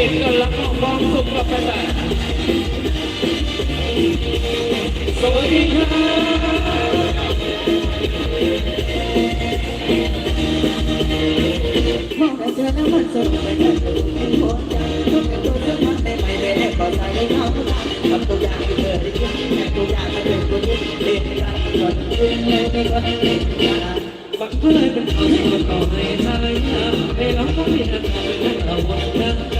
เป็นกำลังของกองสุขกับกระต่ายสวัสดีครับมองแต่เธอแล้วมันสดไม่ได้เป็นหัวใจทุกตัวเธอมันได้ไม่ได้ก็ใส่ได้เข้าทุกทำตัวอย่างที่เธอได้ยินแต่ตัวอย่างไม่เป็นตัวนี้เล่นกันก่อนเล่นเลยไม่ก็ได้เล่นกันบังก็เลยเป็นเอาที่มันต่อให้ทางยาให้เราต้องมีอาการเป็นเราวันนั้น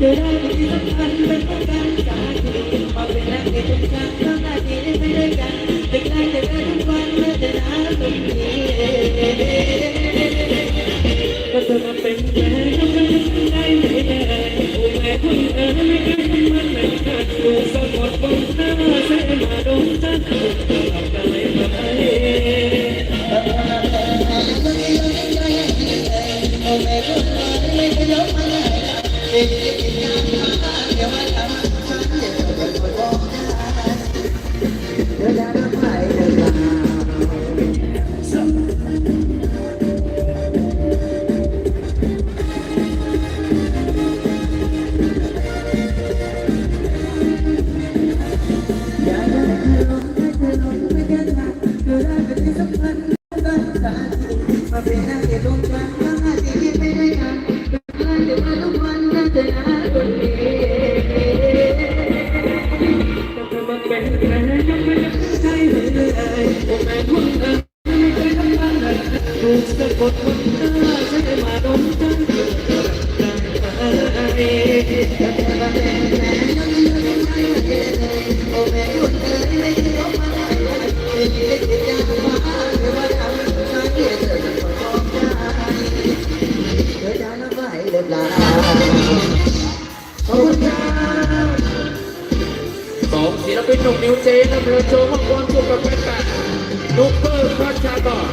จะได้ที่สำคัญเป็นต้องการจากที่มาเป็นนักกังต้องกาต่ได้กันเป็นแรกจะทุกวันและจะหาตรงนี้ก็จะมาเป็นแฟนก็ไม่ได้ไได้โอ้แคนไม่มันเมือนกกูสะกดบนหน้า ถูกสะกดาใปินนุ่นิวเจนแลเพลโชว์มังกรคู่กับแฟนแปดนุ๊กเกอร์พระชากร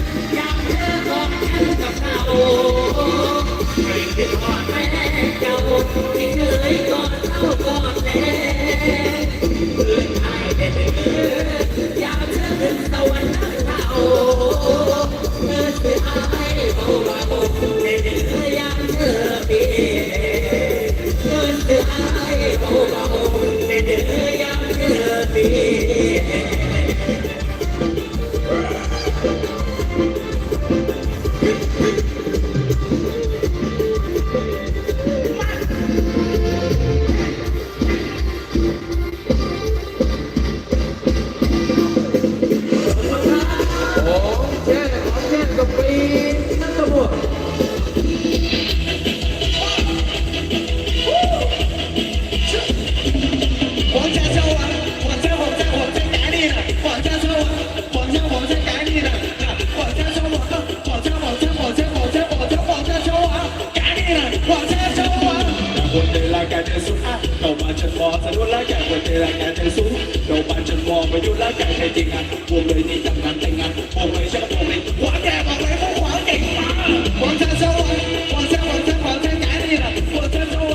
đây là nhà trời xuống đầu bàn chân mò với chút lá cải thay tiền ngàn buồn đời thì chẳng ngắn thành ngàn buồn người sẽ buồn mình quá đẹp mà lấy không quá đỉnh mà hoàng sa sâu hoàng sa hoàng sa hoàng sa nhảy đi nè hoàng sa sâu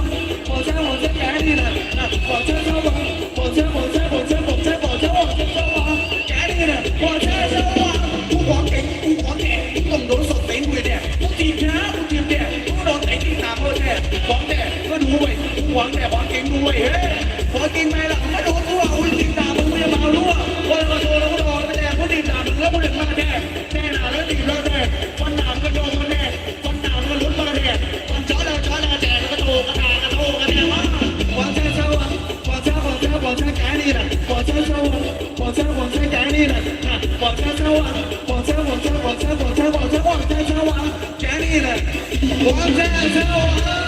hoàng sa hoàng sa nhảy đi nè hoàng sa sâu hoàng sa hoàng sa hoàng sa hoàng sa hoàng sa hoàng sa sâu nhảy đi nè hoàng sa sâu cũng quá đỉnh cũng quá đẹp cũng còn đối sọt đến người đẹp cũng tìm khá cũng tìm đẹp cũng đón đánh đi làm hơn nè bóng đẹp cứ đuôi cũng quán đẹp bóng kính đuôi hết มเลยเนี่ยผู้ทีมาก่ผู้โดนเตะที่ตามเพื่อแท้หวังแก่ก็ดูเว้ยผู้หวังแก่หวังเก่งดูเว้ยเฮ้ยหวังเก่งไหมล่ะม่โดนตัวอุ้ยทีมตามมึงไม่มารั่ววันละโดนแล้วก็โดนไปแดงผู้ทีมตามึงแล้วผู้เด็กมาแน่แน่หนาแล้วตีแล้วแน่วันหนามก็โดนมาแน่วันหนามก็ลุ้นมาแน่วันจ้อแล้วจ้อแล้วแจกกระโตกระตากระโตกระแน่วะหวังเจ้าหวังหวังเจ้าหวังเจ้าหวังเจ้าแก่นี่แหละหวังเจ้าเจ้าหวังหวังเจ้าหวังเจ้าแก่นี่แหละหวังเจ้าเจ้าหวังหวังเจ้าหวังเจ้าหวังเจ้าหวังเจ้าหวังเจ้าหวังเจ้าวังแก่นี่แหละหวังเจ้าเจ้า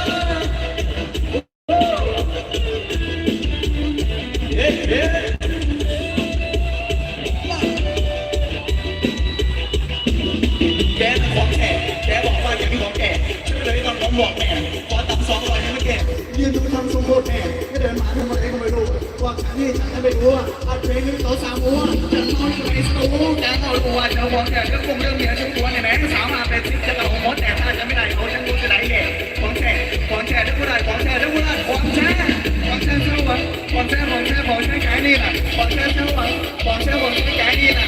ที่ฉันจะไปอ้วอัดเพลงให้เขาสามอ้วกฉันนอนอยู่ในสตูแต่ตอนอ้วกจะบอกแต่ก็คงเรื่องเมียฉันอ้วกเนแม้ภาษมาเป็นจะตลกมดแต่ถ้าจะไม่ได้เขาฉันรู้จะได้แน่ของแท้ของแท้ถ้าผู้ใดของแท้ถ้าผู้ใดของแท้ของแท้เชื่อว่าของแท้ของแท้ของแท้ขายนี่ละของแท้เชื่อว่าของแท้ของแท้ขายนี่ละ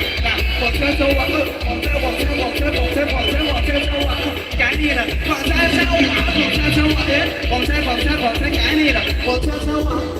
ของแท้เชื่อว่าของของแท้ของแท้ของแท้ของแท้ของแท้เชื่อว่าขายนี่ละของแท้เชื่อว่าของแท้เชื่อว่าของแท้ของแท้ของแท้ขายนี่ละของแท้เท่า